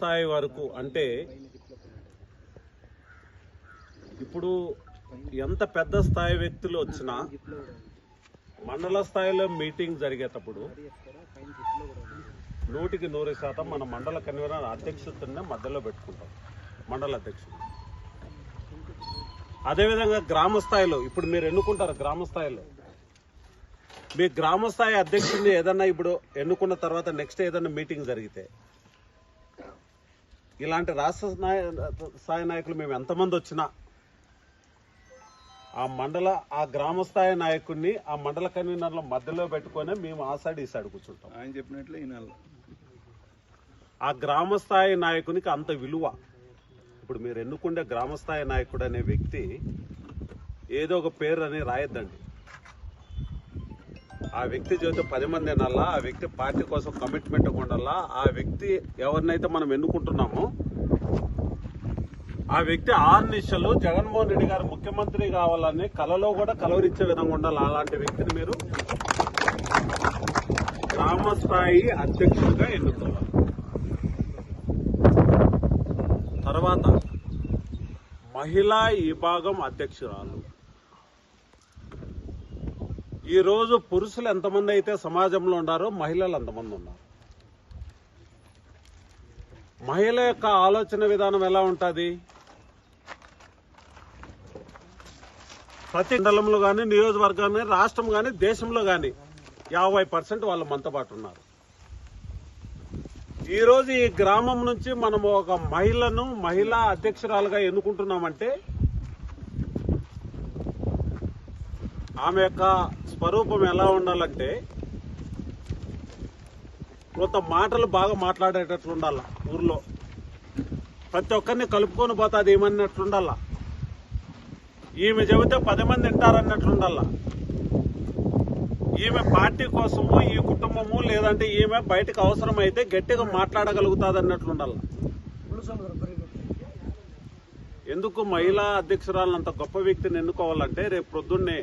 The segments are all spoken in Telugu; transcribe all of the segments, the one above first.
స్థాయి వరకు అంటే ఇప్పుడు ఎంత పెద్ద స్థాయి వ్యక్తులు వచ్చినా మండల స్థాయిలో మీటింగ్ జరిగేటప్పుడు నూటికి నూరు శాతం మన మండల కన్వీనర్ అధ్యక్షతనే మధ్యలో పెట్టుకుంటాం మండల అధ్యక్షుడు. అదేవిధంగా గ్రామ స్థాయిలో ఇప్పుడు మీరు ఎన్నుకుంటారు గ్రామ స్థాయిలో? మీ గ్రామ స్థాయి అధ్యక్షుడిని ఏదన్నా ఇప్పుడు ఎన్నుకున్న తర్వాత నెక్స్ట్ ఏదన్నా మీటింగ్ జరిగితే ఇలాంటి రాష్ట్ర స్థాయి నాయకులు మేము ఎంతమంది వచ్చినా ఆ మండల ఆ గ్రామ స్థాయి నాయకుడిని ఆ మండల కన్వీనర్ల మధ్యలో పెట్టుకొని మేము ఆ సైడ్ ఈ సైడ్ కూర్చుంటాం. ఆయన చెప్పినట్లు ఈనాళ్ళు ఆ గ్రామ స్థాయి నాయకునికి అంత విలువ. ఇప్పుడు మీరు ఎన్నుకుండే గ్రామ స్థాయి నాయకుడు అనే వ్యక్తి ఏదో ఒక పేరు అని రాయొద్దండి. ఆ వ్యక్తి జీవితం పది మంది అనాలా ఆ వ్యక్తి పార్టీ కోసం కమిట్మెంట్ ఉండాలా ఆ వ్యక్తి ఎవరినైతే మనం ఎన్నుకుంటున్నామో ఆ వ్యక్తి ఆరు నిమిషాలు జగన్మోహన్ రెడ్డి గారు ముఖ్యమంత్రి కావాలని కలలో కూడా కలవరించే విధంగా ఉండాలి అలాంటి వ్యక్తిని మీరు గ్రామ స్థాయి అధ్యక్షుడిగా ఎన్నుకోవాలి. తర్వాత మహిళా విభాగం అధ్యక్షురాలు. ఈరోజు పురుషులు ఎంతమంది అయితే సమాజంలో ఉన్నారో మహిళలు అంతమంది ఉన్నారు? మహిళ యొక్క ఆలోచన విధానం ఎలా ఉంటుంది? ప్రతి మండలంలో కానీ నియోజకవర్గం కానీ రాష్ట్రం కానీ దేశంలో కానీ యాభై పర్సెంట్ వాళ్ళు మనతో పాటు ఉన్నారు. ఈరోజు ఈ గ్రామం నుంచి మనం ఒక మహిళను మహిళా అధ్యక్షురాలుగా ఎన్నుకుంటున్నామంటే ఆమె యొక్క స్వరూపం ఎలా ఉండాలంటే కొంత మాటలు బాగా మాట్లాడేటట్లు ఉండాల ఊర్లో. ప్రతి ఒక్కరిని కలుపుకొని పోతుంది ఏమన్నట్లు ఉండాల? ఈమె చెబితే పది మంది వింటారన్నట్లుండాల ఈమె పార్టీ కోసము ఈ కుటుంబము లేదంటే ఈమె బయటకు అవసరమైతే గట్టిగా మాట్లాడగలుగుతుంది అన్నట్లుండాల ఎందుకు మహిళా అధ్యక్షురాలను అంత గొప్ప వ్యక్తిని ఎన్నుకోవాలంటే రేపు ప్రొద్దున్నే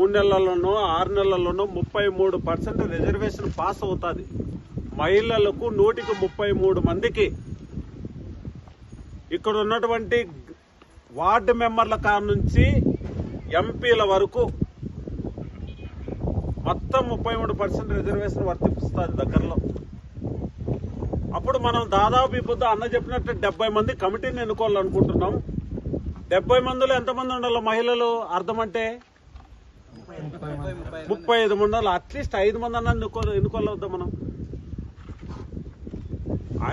మూడు నెలల్లోనో ఆరు నెలల్లోనో ముప్పై మూడు పర్సెంట్ రిజర్వేషన్ పాస్ అవుతుంది. మహిళలకు నూటికి ముప్పై మూడు మందికి. ఇక్కడ ఉన్నటువంటి వార్డు మెంబర్ల కాడ నుంచి ఎంపీల వరకు మొత్తం ముప్పై మూడు పర్సెంట్ రిజర్వేషన్ వర్తిస్తుంది దగ్గరలో. అప్పుడు మనం దాదాపు ఇప్పుడు అన్న చెప్పినట్టు డెబ్బై మంది కమిటీని ఎన్నుకోవాలనుకుంటున్నాం. డెబ్బై మందిలో ఎంతమంది ఉండాలి మహిళలు? అర్థం అంటే ముప్పై ఐదు మంది అట్లీస్ట్ ఐదు మంది అన్న ఎన్నుకోలేద్దాం మనం.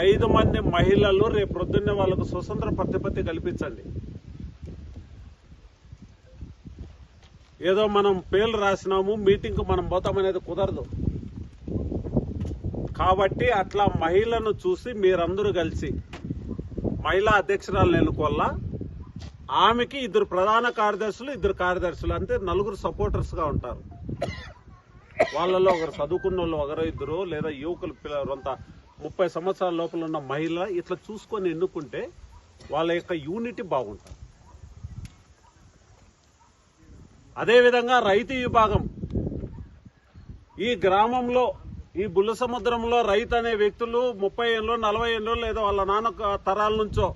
ఐదు మంది మహిళలు రేపు ప్రొద్దున్నే వాళ్ళకు స్వతంత్ర ప్రతిపత్తి కల్పించండి. ఏదో మనం పేర్లు రాసినాము మీటింగ్కు మనం పోతామనేది కుదరదు. కాబట్టి అట్లా మహిళను చూసి మీరందరూ కలిసి మహిళా అధ్యక్షురాలు ఎన్నుకోవాలా? ఆమెకి ఇద్దరు ప్రధాన కార్యదర్శులు ఇద్దరు కార్యదర్శులు అంటే నలుగురు సపోర్టర్స్గా ఉంటారు. వాళ్ళలో ఒకరు చదువుకున్న వాళ్ళు ఒకరు ఇద్దరు లేదా యువకులు పిల్లలు అంత ముప్పై సంవత్సరాల లోపల ఉన్న మహిళ ఇట్లా చూసుకొని ఎన్నుకుంటే వాళ్ళ యొక్క యూనిటీ బాగుంటుంది. అదేవిధంగా రైతు విభాగం. ఈ గ్రామంలో ఈ బుల్ల సముద్రంలో రైతు అనే వ్యక్తులు ముప్పై ఏళ్ళు నలభై ఏళ్ళు లేదా వాళ్ళ నాన్న తరాల నుంచో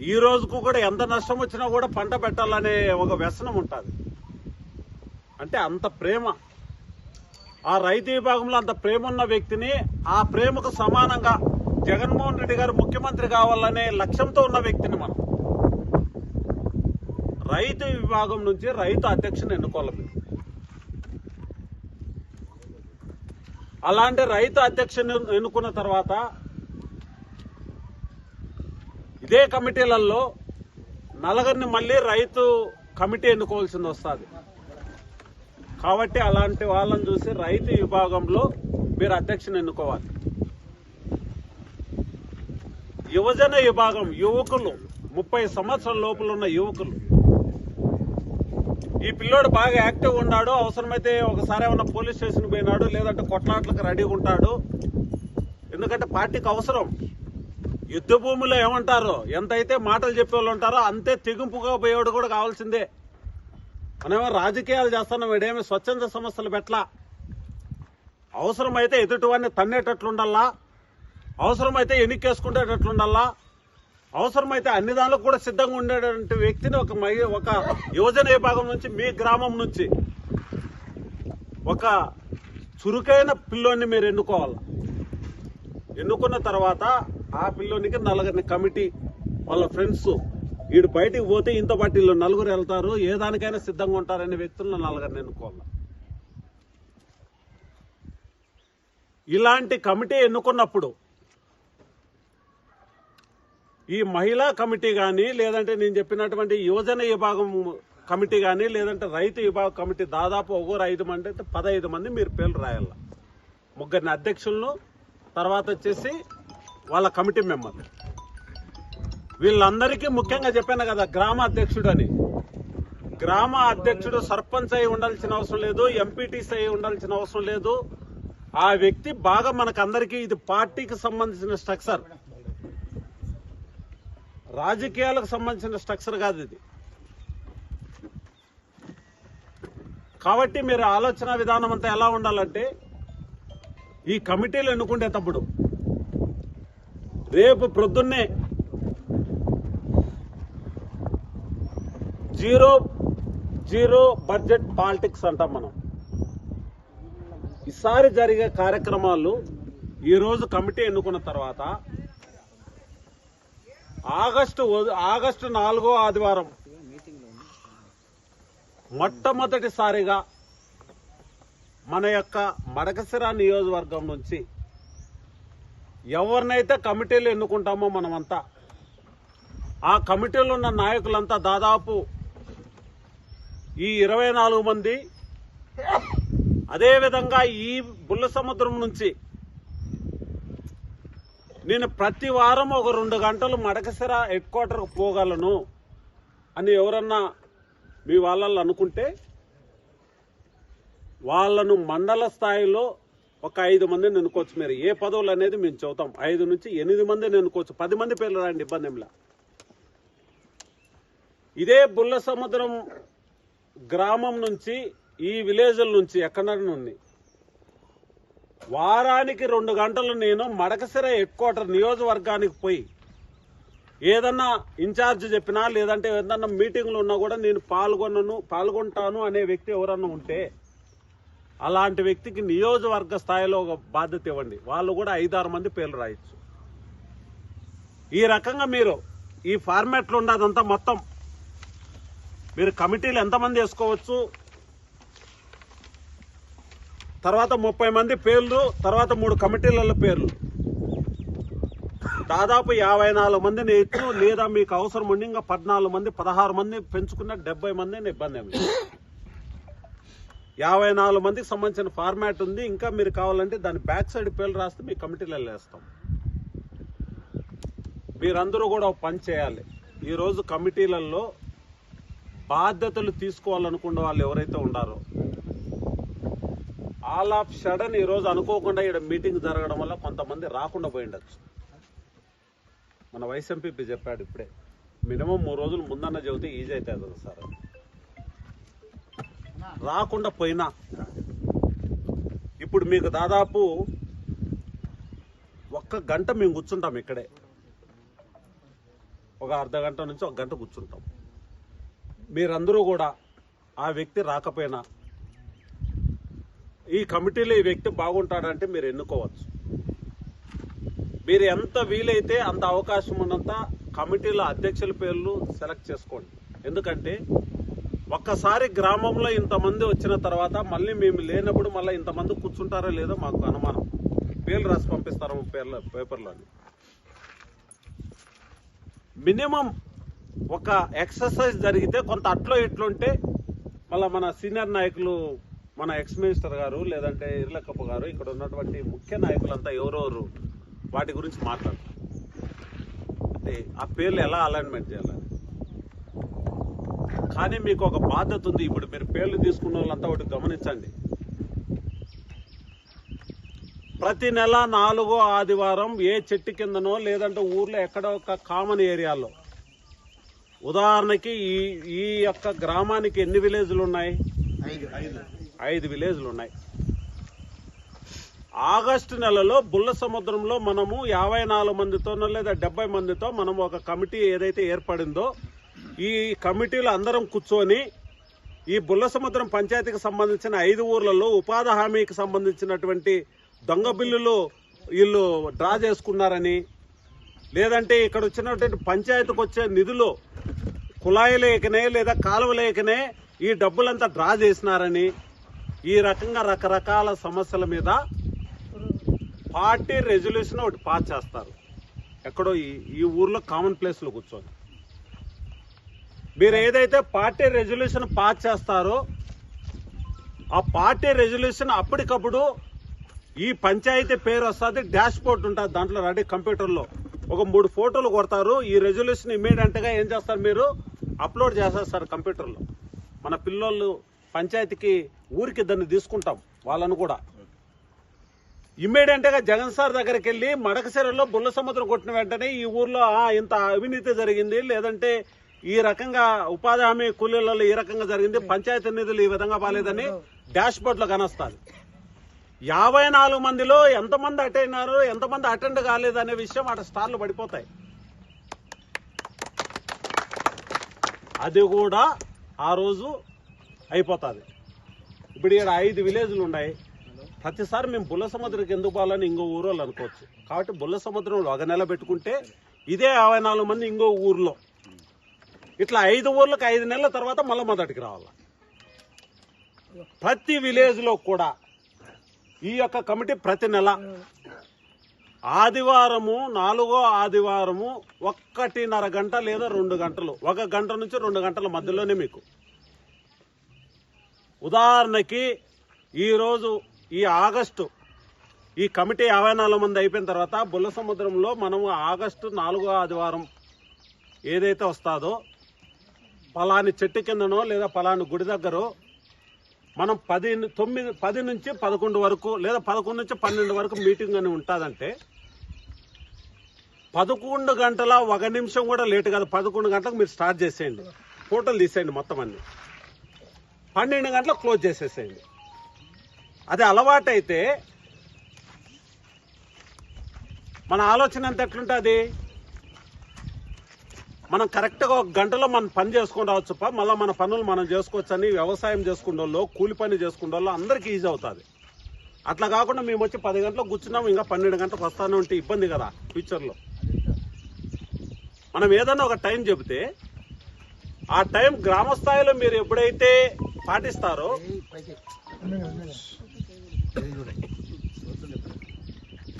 ఈ రోజుకు కూడా ఎంత నష్టం వచ్చినా కూడా పంట పెట్టాలనే ఒక వ్యసనం ఉంటుంది. అంటే అంత ప్రేమ. ఆ రైతు విభాగంలో అంత ప్రేమ ఉన్న వ్యక్తిని ఆ ప్రేమకు సమానంగా జగన్మోహన్ రెడ్డి గారు ముఖ్యమంత్రి కావాలనే లక్ష్యంతో ఉన్న వ్యక్తిని మనం. రైతు విభాగం నుంచి రైతు అధ్యక్షుని ఎన్నుకోవాలి మీరు. అలాంటి రైతు అధ్యక్షుని ఎన్నుకున్న తర్వాత ఇదే కమిటీలలో నలగరిని మళ్ళీ రైతు కమిటీ ఎన్నుకోవాల్సింది వస్తుంది. కాబట్టి అలాంటి వాళ్ళని చూసి రైతు విభాగంలో మీరు అధ్యక్షుని ఎన్నుకోవాలి. యువజన విభాగం యువకులు ముప్పై సంవత్సరాల లోపల ఉన్న యువకులు. ఈ పిల్లోడు బాగా యాక్టివ్ ఉన్నాడు అవసరమైతే ఒకసారి ఏమన్నా పోలీస్ స్టేషన్ పోయినాడు లేదంటే కొట్లాట్లకు రెడీగా ఉంటాడు. ఎందుకంటే పార్టీకి అవసరం. యుద్ధ భూమిలో ఏమంటారు? ఎంతైతే మాటలు చెప్పేవాళ్ళు ఉంటారో అంతే తెగింపుగా పోయేవాడు కూడా కావాల్సిందే. మనమేమో రాజకీయాలు చేస్తున్నాం వీడేమి స్వచ్ఛంద సంస్థలు పెట్టలా. అవసరమైతే ఎదుటివాడిని తన్నేటట్లుండల్లా అవసరమైతే ఎన్నికేసుకునేటట్లుండల్లా అవసరమైతే అన్ని దానిలో కూడా సిద్ధంగా ఉండేటువంటి వ్యక్తిని ఒక ఒక యువజన విభాగం నుంచి మీ గ్రామం నుంచి ఒక చురుకైన పిల్లోని మీరు ఎన్నుకోవాలి? ఎన్నుకున్న తర్వాత ఆ పిల్లోనికి నలుగురిని కమిటీ వాళ్ళ ఫ్రెండ్స్ వీడు బయటికి పోతే ఇంత పాటు నలుగురు వెళ్తారు. ఏ దానికైనా సిద్ధంగా ఉంటారనే వ్యక్తులను నలుగురిని ఎన్నుకోవాలి? ఇలాంటి కమిటీ ఎన్నుకున్నప్పుడు ఈ మహిళా కమిటీ కానీ లేదంటే నేను చెప్పినటువంటి యువజన విభాగం కమిటీ కానీ లేదంటే రైతు విభాగం కమిటీ దాదాపు ఒకరు ఐదు మంది అయితే పదహైదు మంది మీరు పేర్లు రాయాల? ముగ్గురిని అధ్యక్షులను తర్వాత వచ్చేసి వాళ్ళ కమిటీ మెంబర్. వీళ్ళందరికీ ముఖ్యంగా చెప్పాను కదా గ్రామ అధ్యక్షుడు అని గ్రామ అధ్యక్షుడు సర్పంచ్ అయి ఉండాల్సిన అవసరం లేదు ఎంపీటీసీ అయి ఉండాల్సిన అవసరం లేదు. ఆ వ్యక్తి బాగా మనకందరికీ ఇది పార్టీకి సంబంధించిన స్ట్రక్చర్. రాజకీయాలకు సంబంధించిన స్ట్రక్చర్ కాదు ఇది. కాబట్టి మీరు ఆలోచన విధానం అంతా ఎలా ఉండాలంటే ఈ కమిటీలు ఎన్నుకునేటప్పుడు రేపు ప్రొద్దున్నే జీరో జీరో బడ్జెట్ పాలిటిక్స్ అంటాం మనం. ఈసారి జరిగే కార్యక్రమాలు ఈరోజు కమిటీ ఎన్నుకున్న తర్వాత ఆగస్టు ఆగస్టు నాలుగో ఆదివారం మొట్టమొదటిసారిగా మన యొక్క మడకసిర నియోజకవర్గం నుంచి ఎవరినైతే కమిటీలు ఎన్నుకుంటామో మనమంతా ఆ కమిటీలో ఉన్న నాయకులంతా దాదాపు ఈ ఇరవై నాలుగు మంది అదేవిధంగా ఈ బుల్ల సముద్రం నుంచి నేను ప్రతి వారం ఒక రెండు గంటలు మడకసిర హెడ్ క్వార్టర్కు పోగలను అని ఎవరన్నా మీ వాళ్ళల్లో అనుకుంటే వాళ్ళను మండల స్థాయిలో ఒక ఐదు మందిని ఎన్నుకోవచ్చు. మీరు ఏ పదవులు అనేది మేము చెబుతాం. ఐదు నుంచి ఎనిమిది మందిని ఎన్నుకోవచ్చు. పది మంది పేర్లు రాండి ఇబ్బంది ఏంలా ఇదే బుల్ల సముద్రం గ్రామం నుంచి ఈ విలేజ్ల నుంచి ఎక్కడ నుండి. వారానికి రెండు గంటలు నేను మడకసిర హెడ్క్వార్టర్ నియోజకవర్గానికి పోయి ఏదన్నా ఇన్ఛార్జ్ చెప్పినా లేదంటే ఏదన్నా మీటింగ్లు ఉన్నా కూడా నేను పాల్గొనను పాల్గొంటాను అనే వ్యక్తి ఎవరన్నా ఉంటే అలాంటి వ్యక్తికి నియోజకవర్గ స్థాయిలో ఒక బాధ్యత ఇవ్వండి. వాళ్ళు కూడా ఐదారు మంది పేర్లు రాయొచ్చు. ఈ రకంగా మీరు ఈ ఫార్మాట్లో ఉండదంతా మొత్తం మీరు కమిటీలు ఎంతమంది వేసుకోవచ్చు? తర్వాత ముప్పై మంది పేర్లు తర్వాత మూడు కమిటీలలో పేర్లు. దాదాపు యాభై నాలుగు మందిని ఎత్తు లేదా మీకు అవసరం ఉండి ఇంకా పద్నాలుగు మంది పదహారు మంది పెంచుకున్న డెబ్బై మంది ఇబ్బంది ఏమి యాభై నాలుగు మందికి సంబంధించిన ఫార్మాట్ ఉంది. ఇంకా మీరు కావాలంటే దాని బ్యాక్ సైడ్ పేర్లు రాస్తే మీ కమిటీలలో వేస్తాం మీరందరూ కూడా పని చేయాలి. ఈరోజు కమిటీలలో బాధ్యతలు తీసుకోవాలనుకున్న వాళ్ళు ఎవరైతే ఉన్నారో ఆల్ ఆఫ్ షడన్ ఈరోజు అనుకోకుండా ఇక్కడ మీటింగ్ జరగడం వల్ల కొంతమంది రాకుండా పోయిండొచ్చు. మన వైస్ ఎంపీపీ చెప్పాడు ఇప్పుడే మినిమం మూడు రోజులు ముందన్న చెబితే ఈజీ అవుతుంది సార్. రాకుండా పోయినా. ఇప్పుడు మీకు దాదాపు ఒక్క గంట మేము కూర్చుంటాం ఇక్కడే. ఒక అర్ధ గంట నుంచి ఒక గంట కూర్చుంటాం. మీరందరూ కూడా ఆ వ్యక్తి రాకపోయినా ఈ కమిటీలో ఈ వ్యక్తి బాగుంటాడంటే మీరు ఎన్నుకోవచ్చు. మీరు ఎంత వీలైతే అంత అవకాశం ఉన్నంత కమిటీల అధ్యక్షుల పేర్లు సెలెక్ట్ చేసుకోండి. ఎందుకంటే ఒక్కసారి గ్రామంలో ఇంతమంది వచ్చిన తర్వాత మళ్ళీ మేము లేనప్పుడు మళ్ళీ ఇంతమంది కూర్చుంటారో లేదో మాకు అనుమానం. పేర్లు రాసి పంపిస్తాము పేర్ల పేపర్లోని మినిమం ఒక ఎక్సర్సైజ్ జరిగితే కొంత అట్లో ఇట్లుంటే మళ్ళీ మన సీనియర్ నాయకులు మన ఎక్స్ మినిస్టర్ గారు లేదంటే ఇర్లకప్ప గారు ఇక్కడ ఉన్నటువంటి ముఖ్య నాయకులంతా ఎవరెవరు వాటి గురించి మాట్లాడతారు. అంటే ఆ పేర్లు ఎలా అలైన్మెంట్ చేయాలి? కానీ మీకు ఒక బాధ్యత ఉంది. ఇప్పుడు మీరు పేర్లు తీసుకున్న వాళ్ళంతా ఒకటి గమనించండి. ప్రతి నెల నాలుగో ఆదివారం ఏ చెట్టు కిందనో లేదంటే ఊర్లో ఎక్కడో ఒక కామన్ ఏరియాలో. ఉదాహరణకి ఈ ఈ యొక్క గ్రామానికి ఎన్ని విలేజ్లు ఉన్నాయి? ఐదు. విలేజ్లు ఉన్నాయి. ఆగస్టు నెలలో బుల్ల సముద్రంలో మనము యాభై నాలుగు మందితోనో లేదా డెబ్బై మందితో మనం ఒక కమిటీ ఏదైతే ఏర్పడిందో ఈ కమిటీలో అందరం కూర్చొని ఈ బుల్ల సముద్రం పంచాయతీకి సంబంధించిన ఐదు ఊర్లలో ఉపాధి హామీకి సంబంధించినటువంటి దొంగ బిల్లులు వీళ్ళు డ్రా చేసుకున్నారని లేదంటే ఇక్కడ వచ్చినటువంటి పంచాయతీకి వచ్చే నిధులు కుళాయి లేకనే లేదా కాలువ లేకనే ఈ డబ్బులంతా డ్రా చేసినారని ఈ రకంగా రకరకాల సమస్యల మీద పార్టీ రెజల్యూషన్ ఒకటి పాస్ చేస్తారు. ఎక్కడో ఈ ఈ ఊర్లో కామన్ ప్లేస్లో కూర్చొని. మీరు ఏదైతే పార్టీ రెజల్యూషన్ పాస్ చేస్తారో ఆ పార్టీ రెజల్యూషన్ అప్పటికప్పుడు ఈ పంచాయతీ పేరు వస్తుంది డాష్ బోర్డ్ ఉంటుంది దాంట్లో రెడీ కంప్యూటర్లో. ఒక మూడు ఫోటోలు కొడతారు ఈ రెజల్యూషన్ ఇమీడియట్గా ఏం చేస్తారు మీరు? అప్లోడ్ చేసేస్తారు కంప్యూటర్లో. మన పిల్లోళ్ళు పంచాయతీకి ఊరికి దాన్ని తీసుకుంటాం వాళ్ళను కూడా. ఇమ్మీడియట్గా జగన్ సార్ దగ్గరికి వెళ్ళి మడకశిరలో బుల్ల సముద్రం కొట్టిన వెంటనే ఈ ఊర్లో ఇంత అవినీతి జరిగింది లేదంటే ఈ రకంగా ఉపాధి హామీ కూలీలలో ఈ రకంగా జరిగింది. పంచాయతీ నిధులు ఈ విధంగా బాలేదని డాష్ బోర్డ్లో కనొస్తుంది యాభై నాలుగు మందిలో ఎంతమంది అటెండ్ అయినారు ఎంతమంది అటెండ్ కాలేదు అనే విషయం అక్కడ స్టార్లు పడిపోతాయి. అది కూడా ఆ రోజు అయిపోతుంది. ఇప్పుడు ఇక్కడ ఐదు విలేజ్లు ఉన్నాయి. ప్రతిసారి మేము బుల్ల సముద్రంకి ఎందుకు పోవాలని ఇంకో ఊరు వాళ్ళు అనుకోవచ్చు. కాబట్టి బుల్ల సముద్రంలో ఒక నెల పెట్టుకుంటే ఇదే యాభై నాలుగు మంది ఇంకో ఊర్లో. ఇట్లా ఐదు ఊర్లకు ఐదు నెలల తర్వాత మళ్ళీ మొదటికి రావాలి? ప్రతి విలేజ్లో కూడా ఈ యొక్క కమిటీ ప్రతి నెల ఆదివారము నాలుగో ఆదివారము ఒక్కటిన్నర గంట లేదా రెండు గంటలు ఒక గంట నుంచి రెండు గంటల మధ్యలోనే మీకు. ఉదాహరణకి ఈరోజు ఈ ఆగస్టు ఈ కమిటీ యాభై నాలుగు మంది అయిపోయిన తర్వాత బుల్ల సముద్రంలో మనము ఆగస్టు నాలుగో ఆదివారం ఏదైతే వస్తాదో పలాని చెట్టు కిందనో లేదా పలాని గుడి దగ్గర మనం పది తొమ్మిది పది నుంచి పదకొండు వరకు లేదా పదకొండు నుంచి పన్నెండు వరకు మీటింగ్ అని ఉంటుందంటే పదకొండు గంటల ఒక నిమిషం కూడా లేట్ కాదు. పదకొండు గంటలకు మీరు స్టార్ట్ చేసేయండి. ఫోటోలు తీసేయండి మొత్తం అన్ని. పన్నెండు గంటలకు క్లోజ్ చేసేసేయండి. అది అలవాటైతే మన ఆలోచన ఎంత ఎట్లుంటుంది? మనం కరెక్ట్గా ఒక గంటలో మనం పని చేసుకుని రావచ్చు మళ్ళీ మన పనులు మనం చేసుకోవచ్చు అని వ్యవసాయం చేసుకునే వాళ్ళు కూలి పని చేసుకునే వాళ్ళు అందరికీ ఈజీ అవుతుంది. అట్లా కాకుండా మేము వచ్చి పది గంటలకు కూర్చున్నాం ఇంకా పన్నెండు గంటలకు వస్తానే ఉంటే ఇబ్బంది కదా ఫ్యూచర్లో మనం ఏదైనా ఒక టైం చెబితే ఆ టైం గ్రామ స్థాయిలో మీరు ఎప్పుడైతే పాటిస్తారో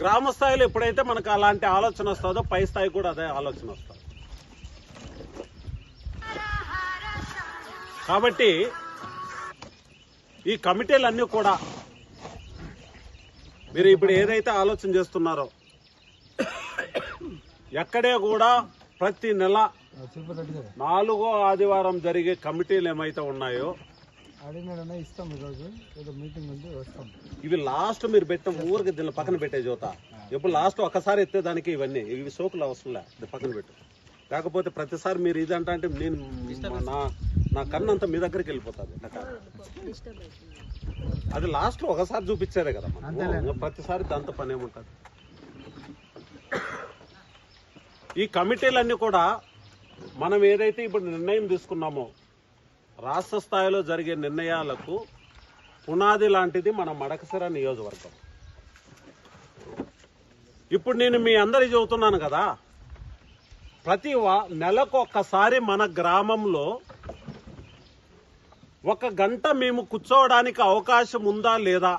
గ్రామ స్థాయిలో ఎప్పుడైతే మనకు అలాంటి ఆలోచన వస్తుందో పై స్థాయి కూడా అదే ఆలోచన వస్తుంది. కాబట్టి ఈ కమిటీలన్నీ కూడా మీరు ఇప్పుడు ఏదైతే ఆలోచన చేస్తున్నారో ఎక్కడే కూడా ప్రతి నెల నాలుగో ఆదివారం జరిగే కమిటీలు ఏమైతే ఉన్నాయో అడిగినాడన్నా ఇస్తాం ఈరోజు. ఏదో మీటింగ్ ఉంది వస్తాం. ఇవి లాస్ట్ మీరు పెట్టిన ఊరికి దీని పక్కన పెట్టే జోత. ఎప్పుడు లాస్ట్ ఒకసారి ఎత్తేదానికి ఇవన్నీ. ఇవి సోకులు అవసరం లే. పక్కన పెట్టు. కాకపోతే ప్రతిసారి మీరు ఇది అంటే అంటే నేను నా నా కన్ను అంతా మీ దగ్గరికి వెళ్ళిపోతుంది. అది లాస్ట్లో ఒకసారి చూపించారే కదా ప్రతిసారి దాంతో పని ఏముంటుంది? ఈ కమిటీలన్నీ కూడా మనం ఏదైతే ఇప్పుడు నిర్ణయం తీసుకున్నామో రాష్ట్ర స్థాయిలో జరిగే నిర్ణయాలకు పునాది లాంటిది మన మడకసిర నియోజకవర్గం. ఇప్పుడు నేను మీ అందరికి చెబుతున్నాను కదా ప్రతి నెలకు ఒక్కసారి మన గ్రామంలో ఒక గంట మేము కూర్చోవడానికి అవకాశం ఉందా లేదా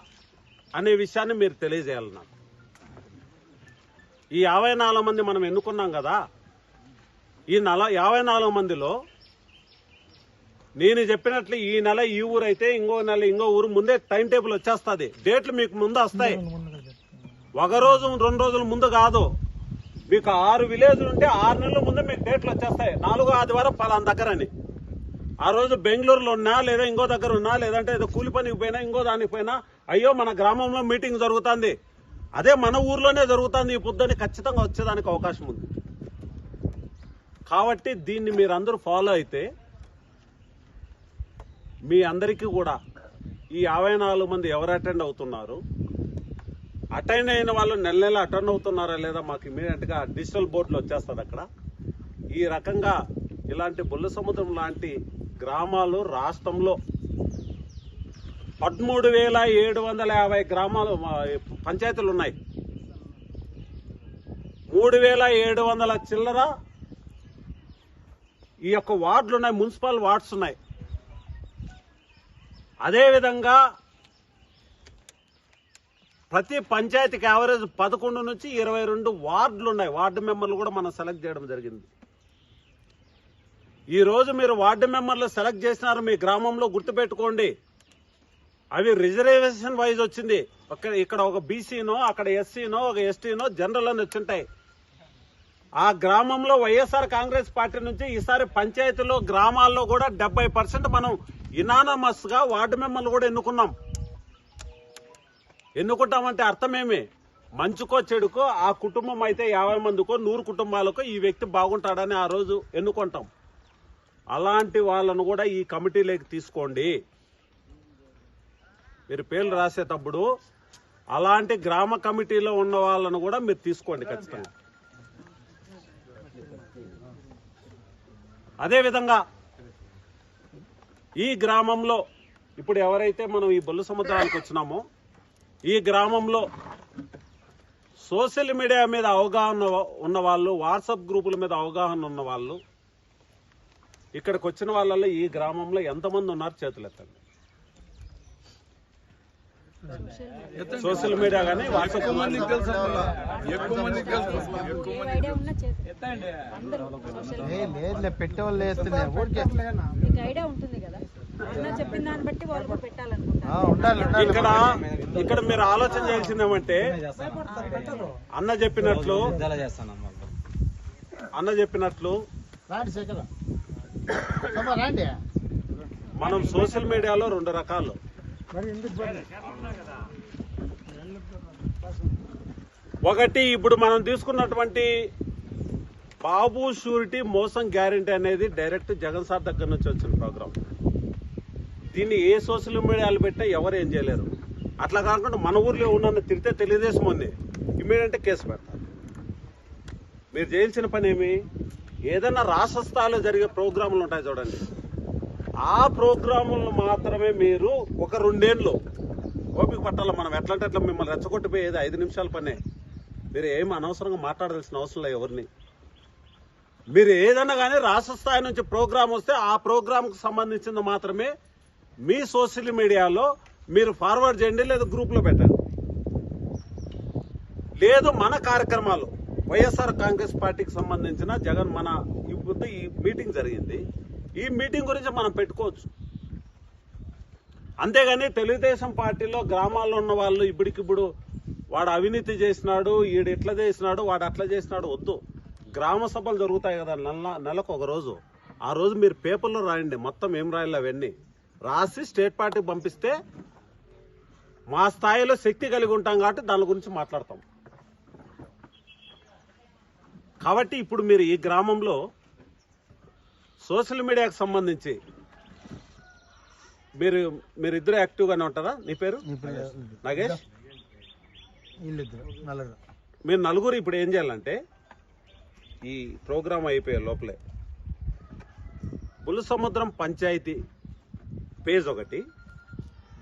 అనే విషయాన్ని మీరు తెలియజేయాలి నాకు. ఈ యాభై నాలుగు మంది మనం ఎన్నుకున్నాం కదా? ఈ నల యాభై నాలుగు మందిలో నేను చెప్పినట్లు ఈ నెల ఈ ఊరు అయితే ఇంకో నెల ఇంకో ఊరు ముందే టైం టేబుల్ వచ్చేస్తుంది. డేట్లు మీకు ముందు వస్తాయి. ఒక రోజు రెండు రోజుల ముందు కాదు. మీకు ఆరు విలేజ్లు ఉంటే ఆరు నెలల ముందు మీకు డేట్లు వచ్చేస్తాయి. నాలుగో ఆదివారం పలానా దగ్గరని. ఆ రోజు బెంగళూరులో ఉన్నా లేదా ఇంకో దగ్గర ఉన్నా లేదంటే ఏదో కూలి పనికి పోయినా ఇంకో దానికి పోయినా అయ్యో మన గ్రామంలో మీటింగ్ జరుగుతుంది. అదే మన ఊర్లోనే జరుగుతుంది ఈ పొద్దుని ఖచ్చితంగా వచ్చేదానికి అవకాశం ఉంది. కాబట్టి దీన్ని మీరందరూ ఫాలో అయితే మీ అందరికీ కూడా ఈ యాభై నాలుగు మంది ఎవరు అటెండ్ అవుతున్నారు? అటెండ్ అయిన వాళ్ళు నెల నెల అటెండ్ అవుతున్నారా లేదా మాకు ఇమీడియట్గా డిజిటల్ బోర్డులు వచ్చేస్తుంది అక్కడ. ఈ రకంగా ఇలాంటి బుల్ల సముద్రం లాంటి గ్రామాలు రాష్ట్రంలో పదమూడు వేల ఏడు వందల యాభై గ్రామాలు పంచాయతీలు ఉన్నాయి. మూడు వేల ఏడు వందల చిల్లర ఈ యొక్క వార్డులు ఉన్నాయి మున్సిపల్ వార్డ్స్ ఉన్నాయి. అదేవిధంగా ప్రతి పంచాయతీకి యావరేజ్ పదకొండు నుంచి ఇరవై రెండు వార్డులు ఉన్నాయి. వార్డు మెంబర్లు కూడా మనం సెలెక్ట్ చేయడం జరిగింది. ఈ రోజు మీరు వార్డు మెంబర్లు సెలెక్ట్ చేసినారు మీ గ్రామంలో గుర్తుపెట్టుకోండి. అవి రిజర్వేషన్ వైజ్ వచ్చింది. ఒక ఇక్కడ ఒక బీసీనో అక్కడ ఎస్సీనో ఒక ఎస్టీనో జనరల్ అని వచ్చింటాయి. ఆ గ్రామంలో వైఎస్ఆర్ కాంగ్రెస్ పార్టీ నుంచి ఈసారి పంచాయతీలో గ్రామాల్లో కూడా డెబ్బై పర్సెంట్ మనం ఇనానమస్గా వార్డు మెంబర్లు కూడా ఎన్నుకున్నాం. ఎన్నుకుంటామంటే అర్థమేమి? మంచుకో చెడుకో ఆ కుటుంబం అయితే యాభై మందికో నూరు కుటుంబాలకో ఈ వ్యక్తి బాగుంటాడని ఆ రోజు ఎన్నుకుంటాం. అలాంటి వాళ్ళను కూడా ఈ కమిటీలోకి తీసుకోండి. మీరు పేర్లు రాసేటప్పుడు అలాంటి గ్రామ కమిటీలో ఉన్న వాళ్ళను కూడా మీరు తీసుకోండి ఖచ్చితంగా. అదేవిధంగా ఈ గ్రామంలో ఇప్పుడు ఎవరైతే మనం ఈ బొల్లు సముద్రానికి వచ్చినామో ఈ గ్రామంలో సోషల్ మీడియా మీద అవగాహన ఉన్న వాళ్ళు వాట్సాప్ గ్రూపుల మీద అవగాహన ఉన్న వాళ్ళు ఇక్కడికి వచ్చిన వాళ్ళలో ఈ గ్రామంలో ఎంతమంది ఉన్నారు చేతులు ఎత్తండి. సోషల్ మీడియా కానీ వాట్సాప్ పెట్టేవాళ్ళు ఇక్కడ ఇక్కడ మీరు ఆలోచన చేయాల్సింది ఏమంటే అన్న చెప్పినట్లు అన్న చెప్పినట్లు మనం సోషల్ మీడియాలో రెండు రకాలు? ఒకటి ఇప్పుడు మనం తీసుకున్నటువంటి బాబు షూరిటీ మోసం గ్యారంటీ అనేది డైరెక్ట్ జగన్ సార్ దగ్గర నుంచి వచ్చిన ప్రోగ్రామ్ దీన్ని ఏ సోషల్ మీడియాలో పెట్టినా ఎవరు ఏం చేయలేరు. అట్లా కాకుండా మన ఊర్లో ఉన్న తిరిగితే తెలుగుదేశం ఉంది ఇమీడియట్ కేసు పెడతారు. మీరు చేయాల్సిన పని ఏమి? ఏదైనా రాష్ట్ర స్థాయిలో జరిగే ప్రోగ్రాములు ఉంటాయి చూడండి. ఆ ప్రోగ్రాములను మాత్రమే మీరు ఒక రెండేళ్ళు ఓపిక పట్టాల? మనం ఎట్లంటే అట్లా మిమ్మల్ని రెచ్చగొట్టిపోయేది ఐదు నిమిషాల పనే. మీరు ఏం అనవసరంగా మాట్లాడాల్సిన అవసరం లేదు ఎవరిని. మీరు ఏదన్నా కానీ రాష్ట్ర స్థాయి నుంచి ప్రోగ్రామ్ వస్తే ఆ ప్రోగ్రామ్కి సంబంధించింది మాత్రమే మీ సోషల్ మీడియాలో మీరు ఫార్వర్డ్ చేయండి లేదా గ్రూప్లో పెట్టండి. లేదు మన కార్యక్రమాలు. వైఎస్ఆర్ కాంగ్రెస్ పార్టీకి సంబంధించిన జగన్ మన ఇప్పుడు ఈ మీటింగ్ జరిగింది. ఈ మీటింగ్ గురించి మనం పెట్టుకోవచ్చు. అంతేగాని తెలుగుదేశం పార్టీలో గ్రామాల్లో ఉన్న వాళ్ళు ఇప్పటికిప్పుడు వాడు అవినీతి చేసినాడు ఈడు ఇట్లా చేసినాడు వాడు అట్లా చేసినాడు వద్దు. గ్రామ సభలు జరుగుతాయి కదా నెల నెలకు ఒక రోజు. ఆ రోజు మీరు పేపర్లో రాయండి మొత్తం ఏం రాయాలి అవన్నీ. రాసి స్టేట్ పార్టీకి పంపిస్తే మా స్థాయిలో శక్తి కలిగి ఉంటాం కాబట్టి దాని గురించి మాట్లాడతాం. కాబట్టి ఇప్పుడు మీరు ఈ గ్రామంలో సోషల్ మీడియాకు సంబంధించి మీరు మీరిద్దరు యాక్టివ్గానే ఉంటారా? నీ పేరు? నాగేష్. మీరు నలుగురు ఇప్పుడు ఏం చేయాలంటే ఈ ప్రోగ్రాం అయిపోయే లోపలే బుల్లసముద్రం పంచాయతీ పేజ్ ఒకటి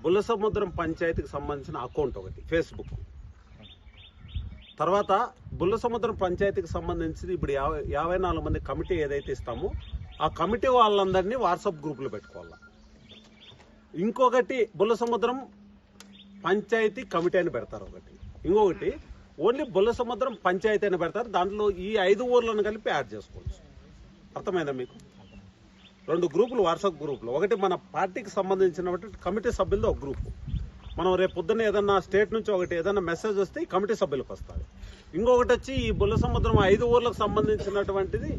బుల్లసముద్రం పంచాయతీకి సంబంధించిన అకౌంట్ ఒకటి ఫేస్బుక్. తర్వాత బుల్ల సముద్రం పంచాయతీకి సంబంధించి ఇప్పుడు యాభై యాభై నాలుగు మంది కమిటీ ఏదైతే ఇస్తామో ఆ కమిటీ వాళ్ళందరినీ వాట్సాప్ గ్రూపులు పెట్టుకోవాలి. ఇంకొకటి బుల్ల సముద్రం పంచాయతీ కమిటీ అని పెడతారు ఒకటి. ఇంకొకటి ఓన్లీ బుల్ల సముద్రం పంచాయతీ అని పెడతారు. దాంట్లో ఈ ఐదు ఊర్లను కలిపి యాడ్ చేసుకోవచ్చు. అర్థమైందా మీకు? రెండు గ్రూపులు వాట్సాప్ గ్రూపులు. ఒకటి మన పార్టీకి సంబంధించినటువంటి కమిటీ సభ్యులది ఒక గ్రూపు. మనం రేపు పొద్దున్న ఏదన్నా స్టేట్ నుంచి ఒకటి ఏదన్నా మెసేజ్ వస్తే కమిటీ సభ్యులకు వస్తుంది. ఇంకొకటి వచ్చి ఈ బుల్ల సముద్రం ఐదు ఊర్లకు సంబంధించినటువంటిది